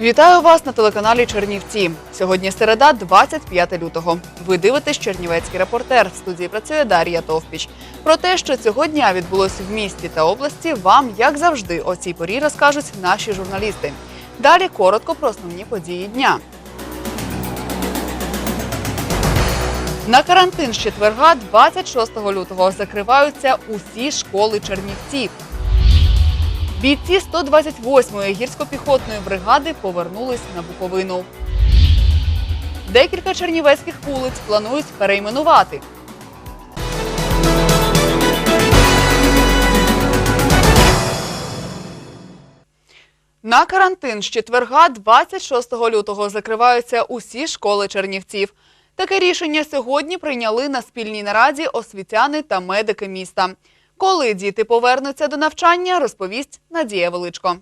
Вітаю вас на телеканалі Чернівці. Сьогодні середа, 25 лютого. Ви дивитесь Чернівецький репортер. В студії працює Дар'я Товпіч. Про те, що цього дня відбулося в місті та області, вам, як завжди, о цій порі розкажуть наші журналісти. Далі коротко про основні події дня. На карантин з четверга, 26 лютого, закриваються усі школи Чернівців. Бійці 128-ї гірсько-піхотної бригади повернулись на Буковину. Декілька чернівецьких вулиць планують перейменувати. На карантин з четверга, 26 лютого, закриваються усі школи чернівців. Таке рішення сьогодні прийняли на спільній нараді освітяни та медики міста. Коли діти повернуться до навчання, розповість Надія Величко.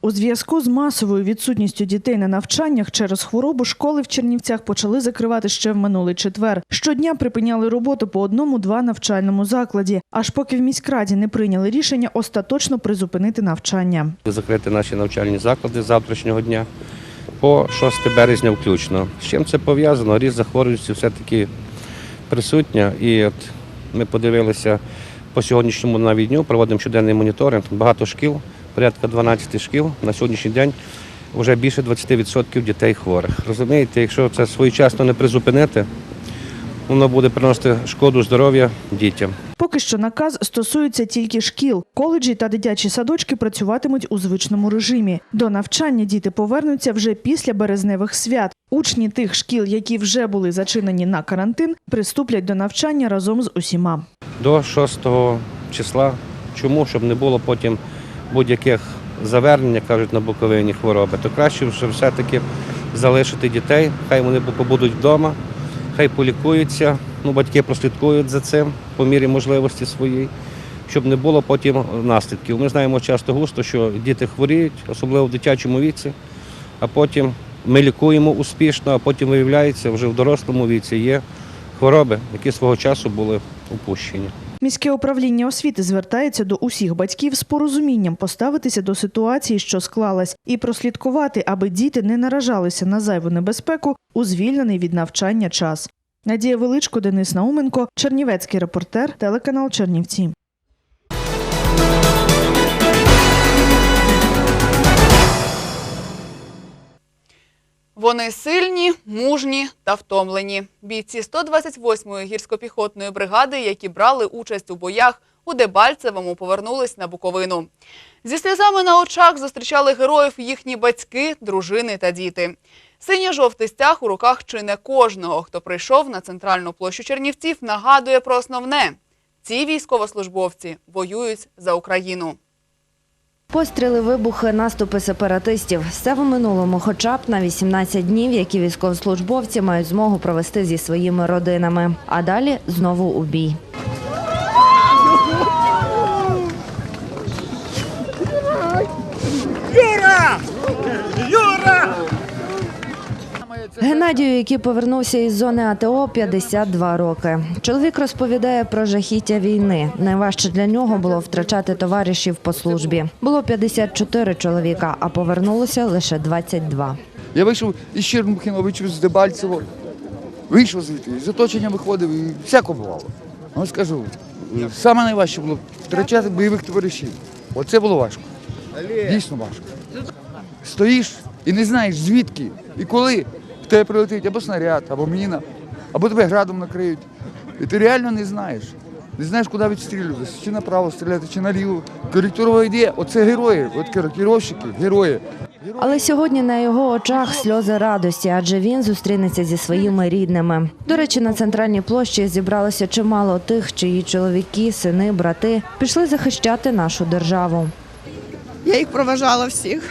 У зв'язку з масовою відсутністю дітей на навчаннях через хворобу школи в Чернівцях почали закривати ще в минулий четвер. Щодня припиняли роботу по одному-два навчальному закладі, аж поки в міськраді не прийняли рішення остаточно призупинити навчання. закрити наші навчальні заклади з завтрашнього дня по 6 березня включно. З чим це пов'язано? Ріст захворюваності все-таки присутня. І от ми подивилися по сьогоднішньому навіть дню, проводимо щоденний моніторинг. Багато шкіл, порядка 12 шкіл на сьогоднішній день вже більше 20% дітей хворих. Розумієте, якщо це своєчасно не призупинити, воно буде приносити шкоду здоров'я дітям. Поки що наказ стосується тільки шкіл. Коледжі та дитячі садочки працюватимуть у звичному режимі. До навчання діти повернуться вже після березневих свят. Учні тих шкіл, які вже були зачинені на карантин, приступлять до навчання разом з усіма. до 6 числа. Чому? Щоб не було потім будь-яких завернень, як кажуть на Буковині хвороби, то краще вже все-таки залишити дітей, хай вони побудуть вдома, хай полікуються, ну, батьки прослідкують за цим по мірі можливості своєї, щоб не було потім наслідків. Ми знаємо часто густо, що діти хворіють, особливо в дитячому віці, а потім ми лікуємо успішно, а потім виявляється, вже в дорослому віці є хвороби, які свого часу були упущені. Міське управління освіти звертається до усіх батьків з порозумінням поставитися до ситуації, що склалась, і прослідкувати, аби діти не наражалися на зайву небезпеку у звільнений від навчання час. Надія Величко, Денис Науменко, Чернівецький репортер, телеканал Чернівці. Вони сильні, мужні та втомлені. Бійці 128-ї гірсько-піхотної бригади, які брали участь у боях у Дебальцевому, повернулись на Буковину. Зі сльозами на очах зустрічали героїв їхні батьки, дружини та діти. Синьо-жовтий стяг у руках чи не кожного, хто прийшов на центральну площу Чернівців, нагадує про основне: ці військовослужбовці воюють за Україну. Постріли, вибухи, наступи сепаратистів все в минулому, хоча б на 18 днів, які військовослужбовці мають змогу провести зі своїми родинами. А далі знову у бій. Геннадію, який повернувся із зони АТО, 52 роки. Чоловік розповідає про жахіття війни. Найважче для нього було втрачати товаришів по службі. Було 54 чоловіка, а повернулося лише 22. Я вийшов із Чернухіна, вийшов з Дебальцево, вийшов звідти, з оточення виходив і всяко бувало. Ну, скажу, саме найважче було втрачати бойових товаришів. Оце було важко. Дійсно важко. Стоїш і не знаєш звідки і коли тебе прилетить або снаряд, або міна, або тебе градом накриють. І ти реально не знаєш. Не знаєш, куди відстрілюватися, чи направо стріляти, чи наліво. Коректурова йде, оце герої, от коректировщики, герої. Але сьогодні на його очах сльози радості, адже він зустрінеться зі своїми рідними. До речі, на центральній площі зібралося чимало тих, чиї чоловіки, сини, брати пішли захищати нашу державу. Я їх проважала всіх.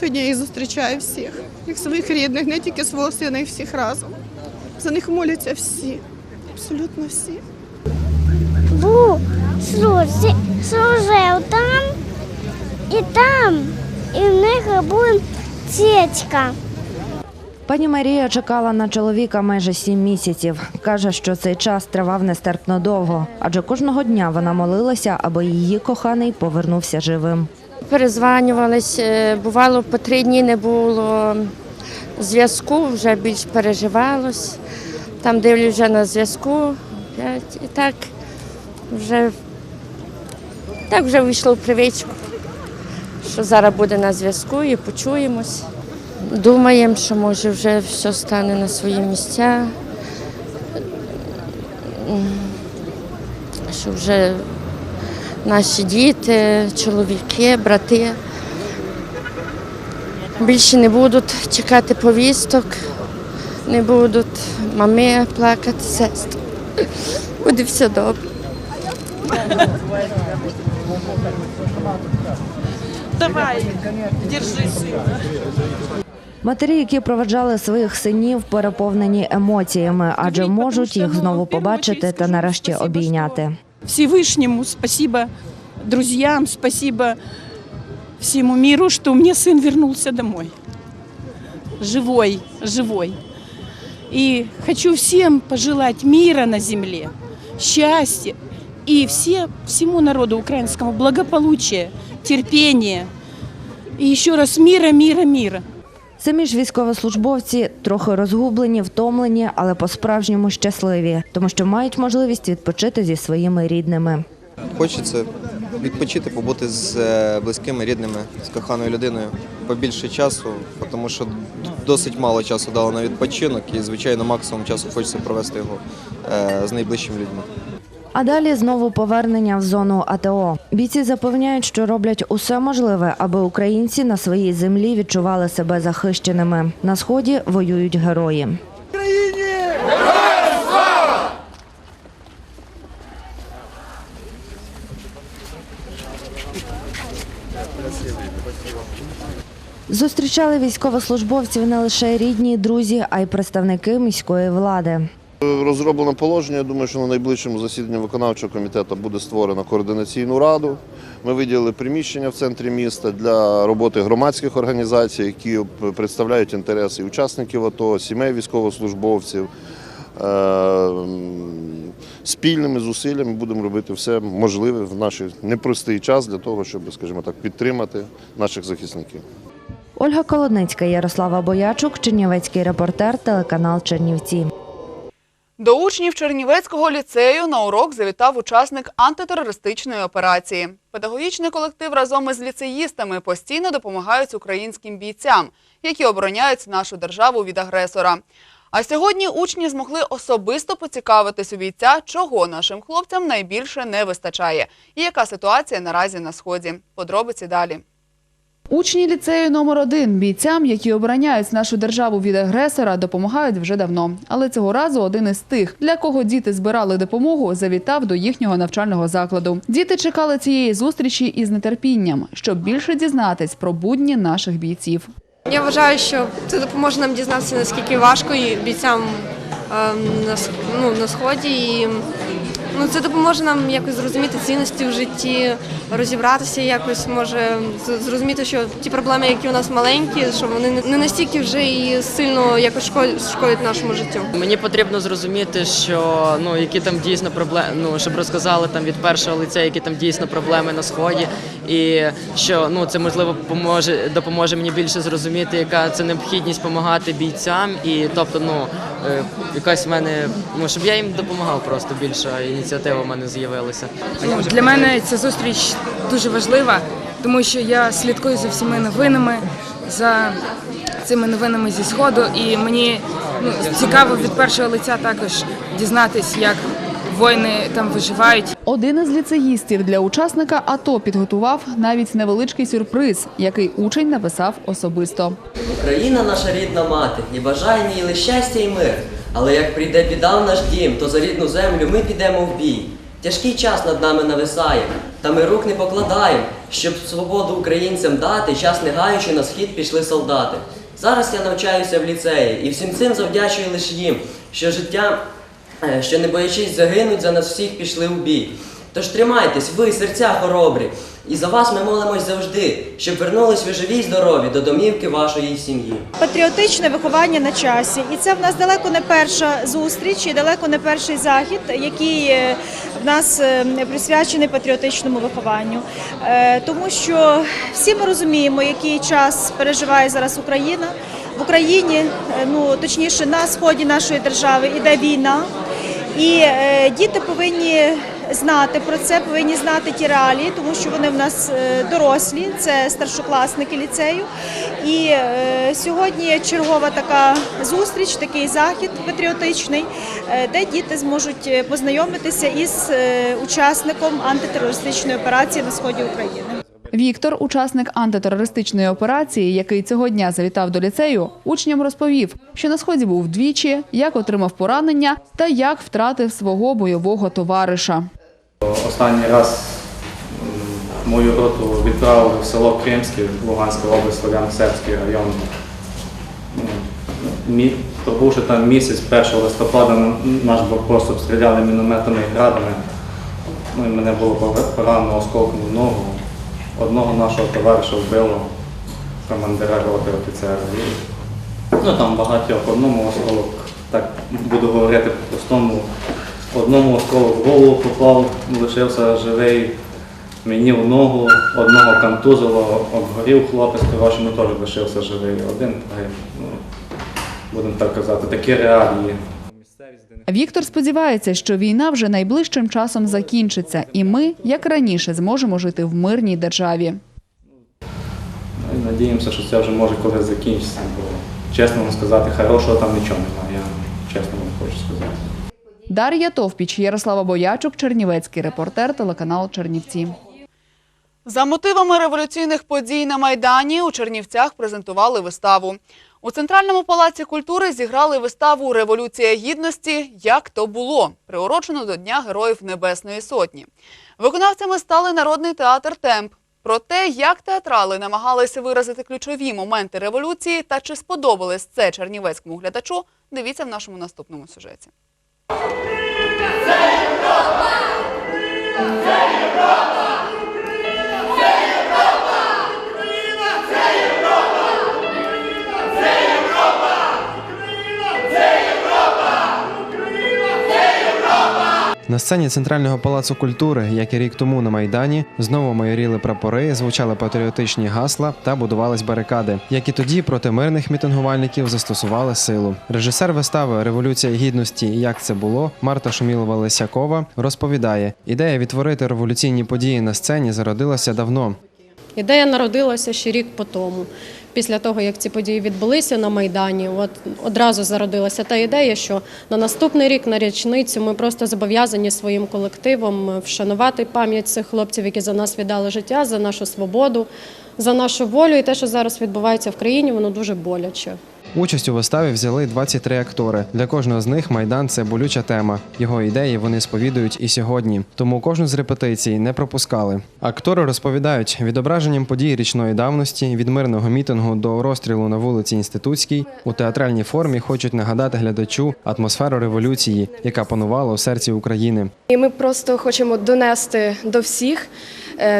Сьогодні я їх зустрічаю всіх, як своїх рідних, не тільки свого сина, і всіх разом. За них моляться всі, абсолютно всі. був служи- служив там і там, і в них була течка. Пані Марія чекала на чоловіка майже сім місяців. Каже, що цей час тривав нестерпно довго, адже кожного дня вона молилася, аби її коханий повернувся живим. Перезванювались, е, бувало по три дні не було зв'язку, вже більш переживалось. Там дивлюсь вже на зв'язку. І так вже, так вже вийшло в привичку, що зараз буде на зв'язку і почуємось. Думаємо, що може вже все стане на свої місця. Що вже наші діти, чоловіки, брати більше не будуть чекати повісток, не будуть мами плакати, сестри. Буде все добре. Матері, які проведжали своїх синів, переповнені емоціями, адже можуть їх знову побачити та нарешті обійняти. Всевышнему спасибо, друзьям спасибо, всему миру, что мне сын вернулся домой. Живой, живой. И хочу всем пожелать мира на земле, счастья и все, всему народу украинскому благополучия, терпения. И еще раз мира, мира, мира. Самі ж військовослужбовці трохи розгублені, втомлені, але по-справжньому щасливі, тому що мають можливість відпочити зі своїми рідними. Хочеться відпочити, побути з е, близькими, рідними, з коханою людиною побільше часу, тому що досить мало часу дало на відпочинок і, звичайно, максимум часу хочеться провести його е, з найближчими людьми. А далі знову повернення в зону АТО. Бійці запевняють, що роблять усе можливе, аби українці на своїй землі відчували себе захищеними. На сході воюють герої. Зустрічали військовослужбовців не лише рідні, друзі, а й представники міської влади. Розроблено положення. Я думаю, що на найближчому засіданні виконавчого комітету буде створено координаційну раду. Ми виділили приміщення в центрі міста для роботи громадських організацій, які представляють інтереси учасників АТО, сімей військовослужбовців. Е, Спільними зусиллями будемо робити все можливе в наш непростий час для того, щоб, скажімо так, підтримати наших захисників. Ольга Колодницька, Ярослава Боячук, Чернівецький репортер, телеканал Чернівці. До учнів Чернівецького ліцею на урок завітав учасник антитерористичної операції. Педагогічний колектив разом із ліцеїстами постійно допомагають українським бійцям, які обороняють нашу державу від агресора. А сьогодні учні змогли особисто поцікавитись у бійця, чого нашим хлопцям найбільше не вистачає, і яка ситуація наразі на сході. Подробиці далі. Учні ліцею номер один бійцям, які обороняють нашу державу від агресора, допомагають вже давно. Але цього разу один із тих, для кого діти збирали допомогу, завітав до їхнього навчального закладу. Діти чекали цієї зустрічі із нетерпінням, щоб більше дізнатись про будні наших бійців. Я вважаю, що це допоможе нам дізнатися, наскільки важко і бійцям ем, на, ну, на сході. І, ну, це допоможе нам якось зрозуміти цінності в житті, розібратися якось, може зрозуміти, що ті проблеми, які у нас маленькі, що вони не- настільки вже і сильно якось шкодять, нашому життю. Мені потрібно зрозуміти, що ну які там дійсно проблеми, ну щоб розказали там від першого лиця, які там дійсно проблеми на сході, і що ну це можливо поможе допоможе мені більше зрозуміти, яка це необхідність допомагати бійцям, і тобто, ну якась в мене, ну щоб я їм допомагав, просто більша ініціатива в мене з'явилася. Ну, для мене ця зустріч дуже важлива, тому що я слідкую за всіма новинами, за цими новинами зі сходу, і мені ну, цікаво від першого лиця також дізнатись, як воїни там виживають. Один із ліцеїстів для учасника АТО підготував навіть невеличкий сюрприз, який учень написав особисто. Україна наша рідна мати, і бажає їй лише щастя і мир. Але як прийде біда в наш дім, то за рідну землю ми підемо в бій. Тяжкий час над нами нависає, та ми рук не покладаємо, щоб свободу українцям дати, час не гаючи на схід пішли солдати. Зараз я навчаюся в ліцеї, і всім цим завдячую лише їм, що життя, що не боячись загинуть, за нас всіх пішли в бій. Тож тримайтесь, ви, серця хоробрі, І за вас ми молимось завжди, щоб вернулись ви живі й здорові до домівки вашої сім'ї. Патріотичне виховання на часі, і це в нас далеко не перша зустріч, і далеко не перший захід, який е, в нас е, присвячений патріотичному вихованню. Е, Тому що всі ми розуміємо, який час переживає зараз Україна. В Україні, е, ну точніше, на сході нашої держави іде війна. І е, діти повинні знати про це, повинні знати ті реалії, тому що вони в нас е, дорослі, це старшокласники ліцею. І е, сьогодні чергова така зустріч, такий захід патріотичний, де діти зможуть познайомитися із учасником антитерористичної операції на сході України. Віктор, учасник антитерористичної операції, який цього дня завітав до ліцею, учням розповів, що на сході був двічі, як отримав поранення та як втратив свого бойового товариша. Останній раз мою роту відправили в село Кримське, Луганська область, Слов'яно-Сербський район. Пробувши там місяць, 1 листопада наш блокпост обстріляли мінометами і градами. Ну, мене було пора- поранено осколком в ногу. Одного нашого товариша вбило командира роти офіцера. Ну там багатьох одному осколок, так буду говорити по-простому. Одному осколок в голову попав, лишився живий. Мені в ногу, одного контузило, обгорів хлопець, ну теж лишився живий. Один. Ну, будемо так казати, такі реалії. Віктор сподівається, що війна вже найближчим часом закінчиться, і ми, як раніше, зможемо жити в мирній державі. Ну, надіємося, що це вже може колись закінчитися, бо чесно вам сказати, хорошого там нічого немає. Я чесно вам хочу сказати. Дар'я Товпіч, Ярослава Боячук, Чернівецький репортер, телеканал Чернівці. За мотивами революційних подій на Майдані у Чернівцях презентували виставу. У Центральному палаці культури зіграли виставу Революція гідності Як то було, приурочену до Дня Героїв Небесної Сотні. Виконавцями стали народний театр Темп. Про те, як театрали намагалися виразити ключові моменти революції та чи сподобалось це чернівецькому глядачу, дивіться в нашому наступному сюжеті. На сцені Центрального палацу культури, як і рік тому на Майдані, знову майоріли прапори, звучали патріотичні гасла та будувались барикади. Як і тоді проти мирних мітингувальників застосували силу. Режисер вистави Революція гідності як це було Марта Шумілова Лисякова розповідає: ідея відтворити революційні події на сцені зародилася давно. Ідея народилася ще рік по тому. Після того, як ці події відбулися на Майдані, от одразу зародилася та ідея, що на наступний рік, на річницю, ми просто зобов'язані своїм колективом вшанувати пам'ять цих хлопців, які за нас віддали життя, за нашу свободу, за нашу волю. І те, що зараз відбувається в країні, воно дуже боляче. Участь у виставі взяли 23 актори. Для кожного з них майдан це болюча тема. Його ідеї вони сповідують і сьогодні. Тому кожну з репетицій не пропускали. Актори розповідають, відображенням подій річної давності від мирного мітингу до розстрілу на вулиці Інститутській у театральній формі хочуть нагадати глядачу атмосферу революції, яка панувала у серці України. І ми просто хочемо донести до всіх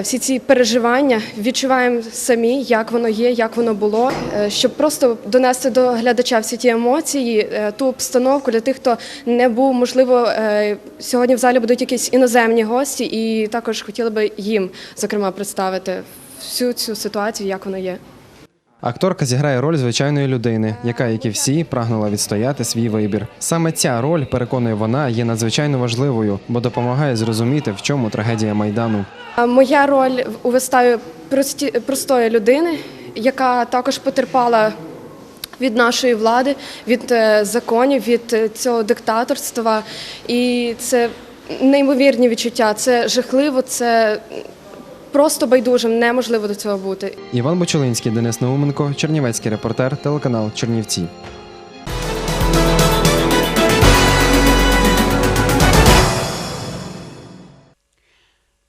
всі ці переживання, відчуваємо самі, як воно є, як воно було, е, щоб просто донести до глядача всі ті емоції, е, ту обстановку для тих, хто не був, можливо, е, сьогодні в залі будуть якісь іноземні гості, і також хотіли би їм, зокрема, представити всю цю ситуацію, як вона є. Акторка зіграє роль звичайної людини, яка, як і всі, прагнула відстояти свій вибір. Саме ця роль, переконує вона, є надзвичайно важливою, бо допомагає зрозуміти, в чому трагедія майдану. Моя роль у виставі прості, простої людини, яка також потерпала від нашої влади, від е, законів, від е, цього диктаторства. І це неймовірні відчуття. Це жахливо, це просто байдужим, неможливо до цього бути. Іван Бочолинський, Денис Науменко, Чернівецький репортер, телеканал Чернівці.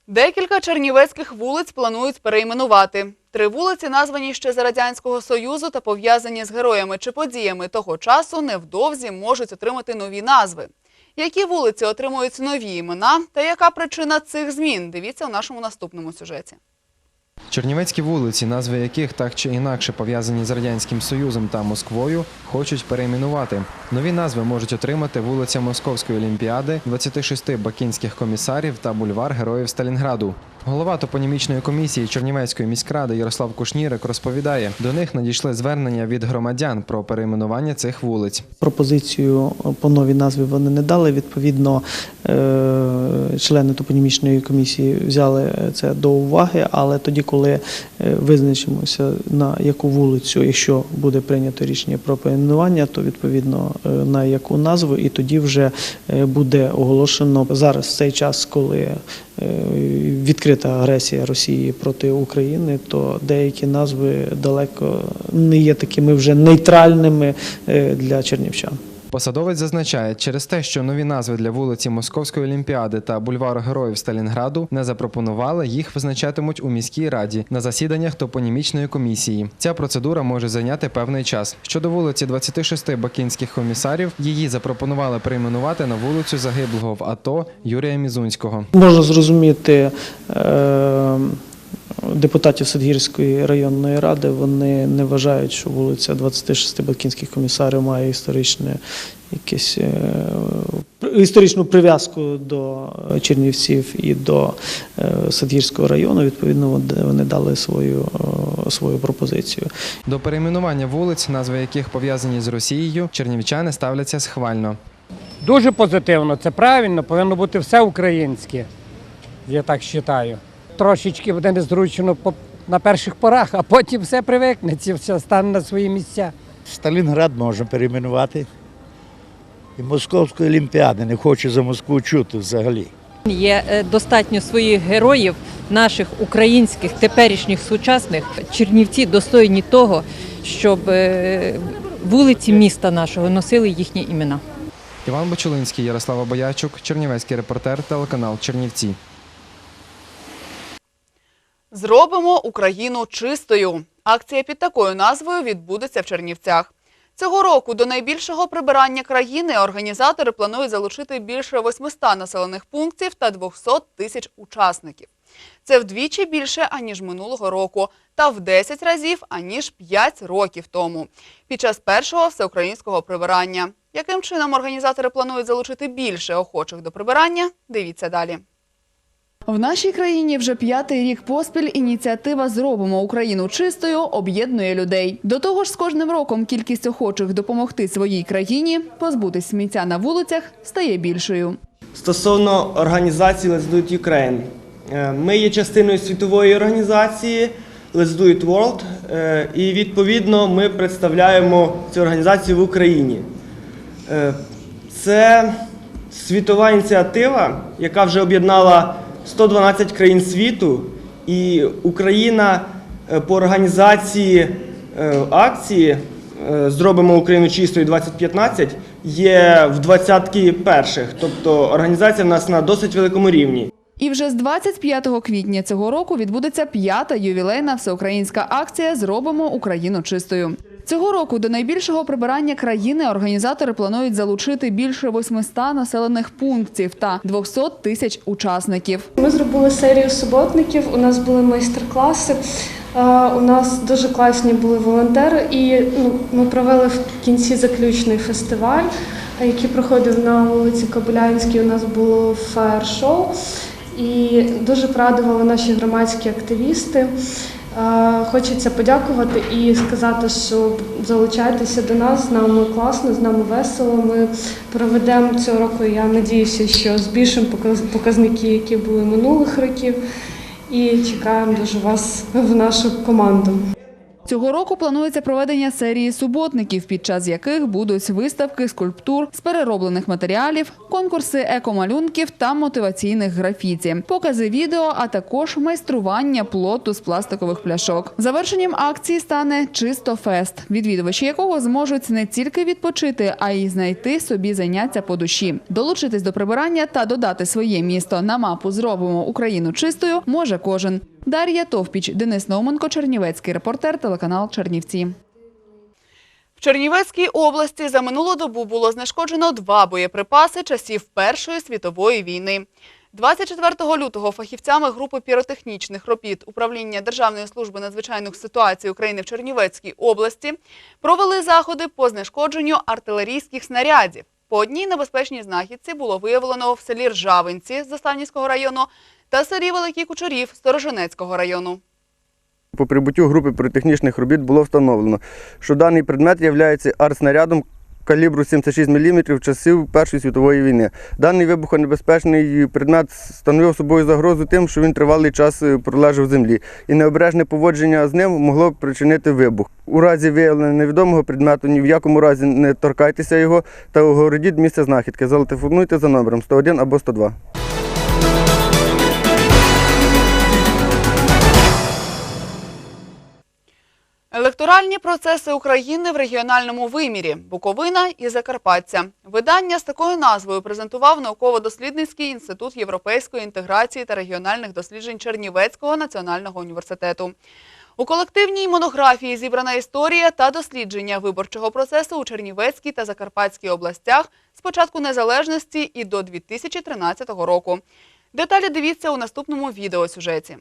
Декілька чернівецьких вулиць планують перейменувати. Три вулиці, названі ще за Радянського Союзу та пов'язані з героями чи подіями того часу, невдовзі можуть отримати нові назви. Які вулиці отримують нові імена та яка причина цих змін? Дивіться у нашому наступному сюжеті. Чернівецькі вулиці, назви яких так чи інакше пов'язані з Радянським Союзом та Москвою, хочуть перейменувати. Нові назви можуть отримати вулиця Московської Олімпіади, 26 бакінських комісарів та бульвар Героїв Сталінграду. Голова топонімічної комісії Чернівецької міськради Ярослав Кушнірик розповідає, до них надійшли звернення від громадян про перейменування цих вулиць. Пропозицію по новій назві вони не дали. Відповідно, е, члени топонімічної комісії взяли це до уваги, але тоді, коли е, визначимося на яку вулицю, якщо буде прийнято рішення про перейменування, то відповідно е, на яку назву, і тоді вже буде оголошено зараз в цей час, коли відкрита агресія Росії проти України, то деякі назви далеко не є такими вже нейтральними е, для чернівчан. Посадовець зазначає, через те, що нові назви для вулиці Московської Олімпіади та бульвару Героїв Сталінграду не запропонували, їх визначатимуть у міській раді на засіданнях топонімічної комісії. Ця процедура може зайняти певний час. Щодо вулиці 26 бакінських комісарів, її запропонували перейменувати на вулицю загиблого в АТО Юрія Мізунського. Можна зрозуміти е, депутатів Садгірської районної ради. Вони не вважають, що вулиця 26 Бакінських комісарів має історичне якесь. е, Історичну прив'язку до Чернівців і до е, Садгірського району, відповідно, вони- вони дали свою, е, свою пропозицію. До перейменування вулиць, назви яких пов'язані з Росією, чернівчани ставляться схвально. Дуже позитивно, це правильно, повинно бути все українське. Я так вважаю. Трошечки буде незручно по- на перших порах, а потім все привикнеться, все стане на свої місця. Сталінград можна перейменувати. І Московської олімпіади не хочу за Москву чути взагалі. Є е, достатньо своїх героїв, наших українських, теперішніх сучасних. Чернівці достойні того, щоб е, вулиці міста нашого носили їхні імена. Іван Бочулинський, Ярослава Боячук, Чернівецький репортер, телеканал Чернівці. Зробимо Україну чистою. Акція під такою назвою відбудеться в Чернівцях. Цього року до найбільшого прибирання країни організатори планують залучити більше 800 населених пунктів та 200 тисяч учасників. Це вдвічі більше, аніж минулого року, та в 10 разів, аніж 5 років тому, під час першого всеукраїнського прибирання. Яким чином організатори планують залучити більше охочих до прибирання? Дивіться далі. В нашій країні вже п'ятий рік поспіль ініціатива Зробимо Україну чистою об'єднує людей. До того ж, з кожним роком кількість охочих допомогти своїй країні позбутись сміття на вулицях стає більшою. Стосовно організації Let's Do It Ukraine. Е, Ми є частиною світової організації Let's Do It World, е, і відповідно ми представляємо цю організацію в Україні. Е, Це світова ініціатива, яка вже об'єднала 112 країн світу, і Україна е, по організації е, акції е, Зробимо Україну чистою 2015 є в двадцятки перших. Тобто організація в нас на досить великому рівні. І вже з 25 квітня цього року відбудеться п'ята ювілейна всеукраїнська акція Зробимо Україну чистою. Цього року до найбільшого прибирання країни організатори планують залучити більше 800 населених пунктів та 200 тисяч учасників. Ми зробили серію суботників. У нас були майстер-класи. е, У нас дуже класні були волонтери, і ну, ми провели в кінці заключний фестиваль, який проходив на вулиці Кобилянській. У нас було фаєр-шоу. І дуже порадували наші громадські активісти. Е, Хочеться подякувати і сказати, що залучайтеся до нас, з нами класно, з нами весело. Ми проведемо цього року, я надіюся, що збільшимо показники, які були минулих років, і чекаємо дуже вас в нашу команду. Цього року планується проведення серії суботників, під час яких будуть виставки скульптур з перероблених матеріалів, конкурси екомалюнків та мотиваційних графіті, покази відео, а також майстрування плоту з пластикових пляшок. Завершенням акції стане чисто фест, відвідувачі якого зможуть не тільки відпочити, а й знайти собі заняття по душі. Долучитись до прибирання та додати своє місто на мапу Зробимо Україну чистою може кожен. Дар'я Товпіч, Денис Науменко, Чернівецький репортер, телеканал Чернівці. В Чернівецькій області за минулу добу було знешкоджено два боєприпаси часів Першої світової війни. 24 лютого фахівцями групи піротехнічних робіт Управління Державної служби надзвичайних ситуацій України в Чернівецькій області провели заходи по знешкодженню артилерійських снарядів. По одній небезпечній знахідці було виявлено в селі Ржавинці Заставнівського району та селі Великий Кучурів Сторожинецького району. По прибуттю групи піротехнічних робіт було встановлено, що даний предмет є артснарядом калібру 76 мм часів Першої світової війни. Даний вибухонебезпечний предмет становив собою загрозу тим, що він тривалий час е, пролежав в землі, і необережне поводження з ним могло причинити вибух. У разі виявлення невідомого предмету ні в якому разі не торкайтеся його та огородіть місце знахідки. Зателефонуйте за номером 101 або 102. Електоральні процеси України в регіональному вимірі Буковина і Закарпаття. Видання з такою назвою презентував науково-дослідницький інститут європейської інтеграції та регіональних досліджень Чернівецького національного університету. У колективній монографії зібрана історія та дослідження виборчого процесу у Чернівецькій та Закарпатській областях з початку незалежності і до 2013 року. Деталі дивіться у наступному відеосюжеті.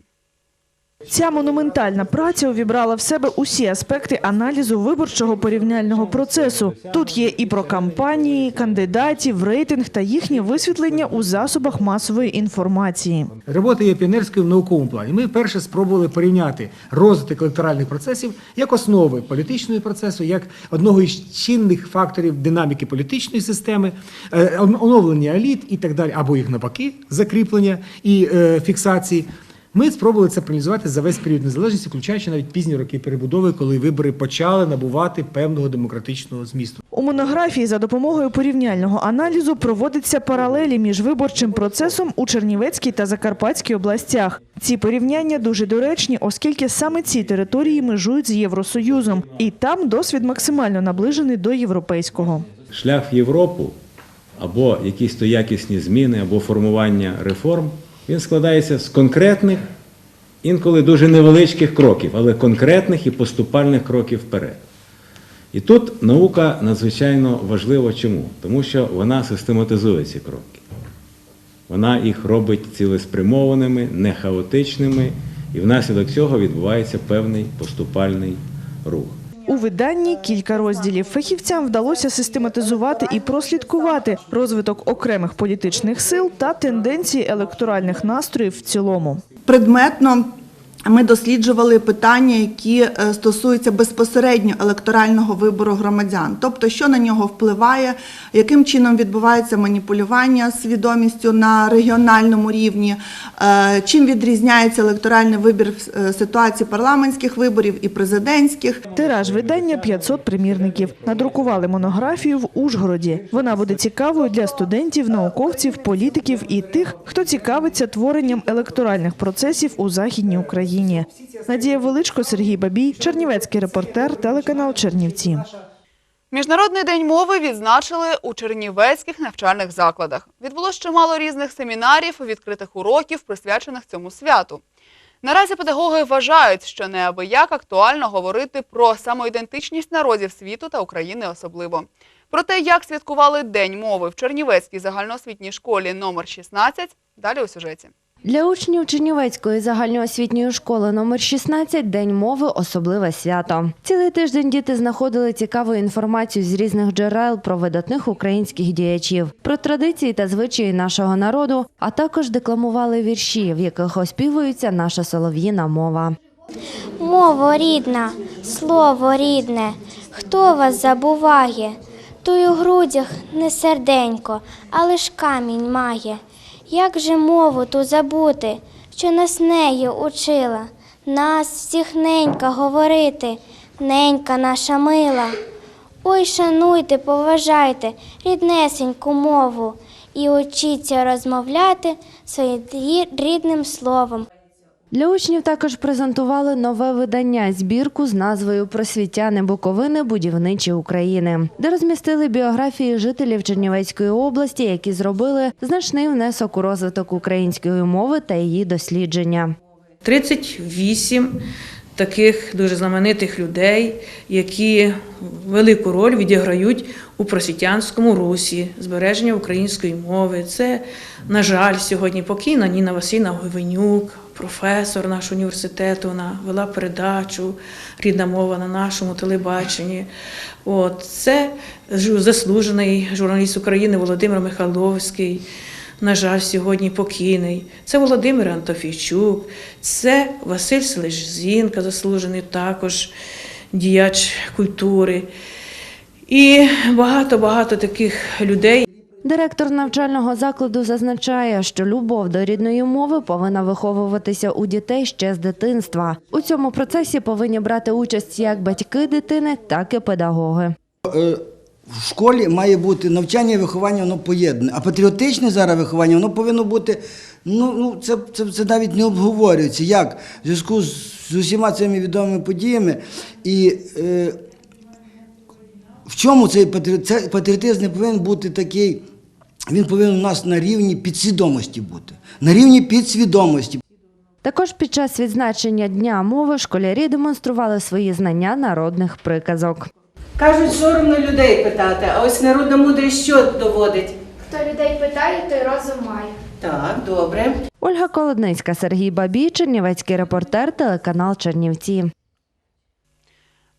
Ця монументальна праця увібрала в себе усі аспекти аналізу виборчого порівняльного процесу. Тут є і про кампанії, кандидатів, рейтинг та їхнє висвітлення у засобах масової інформації. Робота є піонерською в науковому плані. Ми вперше спробували порівняти розвиток електоральних процесів як основи політичного процесу, як одного із чинних факторів динаміки політичної системи, е, оновлення еліт і так далі, або їх навпаки, закріплення і е, фіксації. Ми спробували це проаналізувати за весь період незалежності, включаючи навіть пізні роки перебудови, коли вибори почали набувати певного демократичного змісту. У монографії за допомогою порівняльного аналізу проводяться паралелі між виборчим процесом у Чернівецькій та Закарпатській областях. Ці порівняння дуже доречні, оскільки саме ці території межують з Євросоюзом, і там досвід максимально наближений до європейського. шлях в Європу або якісь то якісні зміни, або формування реформ, він складається з конкретних, інколи дуже невеличких кроків, але конкретних і поступальних кроків вперед. І тут наука надзвичайно важлива чому? Тому що вона систематизує ці кроки. Вона їх робить цілеспрямованими, не хаотичними, і внаслідок цього відбувається певний поступальний рух. У виданні кілька розділів фахівцям вдалося систематизувати і прослідкувати розвиток окремих політичних сил та тенденції електоральних настроїв в цілому. Предметно ми досліджували питання, які е, стосуються безпосередньо електорального вибору громадян, тобто що на нього впливає, яким чином відбувається маніпулювання свідомістю на регіональному рівні, е, чим відрізняється електоральний вибір в е, ситуації парламентських виборів і президентських. Тираж видання 500 примірників. Надрукували монографію в Ужгороді. Вона буде цікавою для студентів, науковців, політиків і тих, хто цікавиться творенням електоральних процесів у Західній Україні. Надія Величко, Сергій Бабій, Чернівецький репортер, телеканал Чернівці. Міжнародний день мови відзначили у чернівецьких навчальних закладах. Відбулось чимало різних семінарів, відкритих уроків, присвячених цьому святу. Наразі педагоги вважають, що неабияк актуально говорити про самоідентичність народів світу та України особливо. Про те, як святкували День мови в Чернівецькій загальноосвітній школі номер 16, далі у сюжеті. Для учнів Чернівецької загальноосвітньої школи номер 16 День мови особливе свято. Цілий тиждень діти знаходили цікаву інформацію з різних джерел про видатних українських діячів, про традиції та звичаї нашого народу, а також декламували вірші, в яких оспівується наша солов'їна мова. Мова рідна, слово рідне, хто вас забуває? Той у грудях не серденько, а лиш камінь має. Як же мову ту забути, що нас нею учила, нас всіх ненька говорити, ненька наша мила. Ой, шануйте, поважайте ріднесеньку мову і учіться розмовляти своїм рідним словом. Для учнів також презентували нове видання збірку з назвою Просвітяни Буковини будівничі України, де розмістили біографії жителів Чернівецької області, які зробили значний внесок у розвиток української мови та її дослідження. 38 таких дуже знаменитих людей, які велику роль відіграють у просвітянському русі, збереження української мови. Це, на жаль, сьогодні покійна Ніна Васильівна Гойвенюк, професор нашого університету. Вона вела передачу Рідна мова на нашому телебаченні. От, це заслужений журналіст України Володимир Михайловський. На жаль, сьогодні покійний. Це Володимир Антофійчук, це Василь Селезінка, заслужений також діяч культури. І багато-багато таких людей. Директор навчального закладу зазначає, що любов до рідної мови повинна виховуватися у дітей ще з дитинства. У цьому процесі повинні брати участь як батьки дитини, так і педагоги. Е, В школі має бути навчання і виховання, воно поєднане. А патріотичне зараз виховання, воно повинно бути. Ну, ну це, це, це навіть не обговорюється. Як? В зв'язку з, з усіма цими відомими подіями. І е, в чому цей патріот, патріотизм не повинен бути такий, він повинен у нас на рівні підсвідомості бути. На рівні підсвідомості. Також під час відзначення Дня мови школярі демонстрували свої знання народних приказок. Кажуть, соромно людей питати, а ось народна мудрість що доводить? Хто людей питає, той розум має. Так, добре. Ольга Колодницька, Сергій Бабій, Чернівецький репортер, телеканал Чернівці.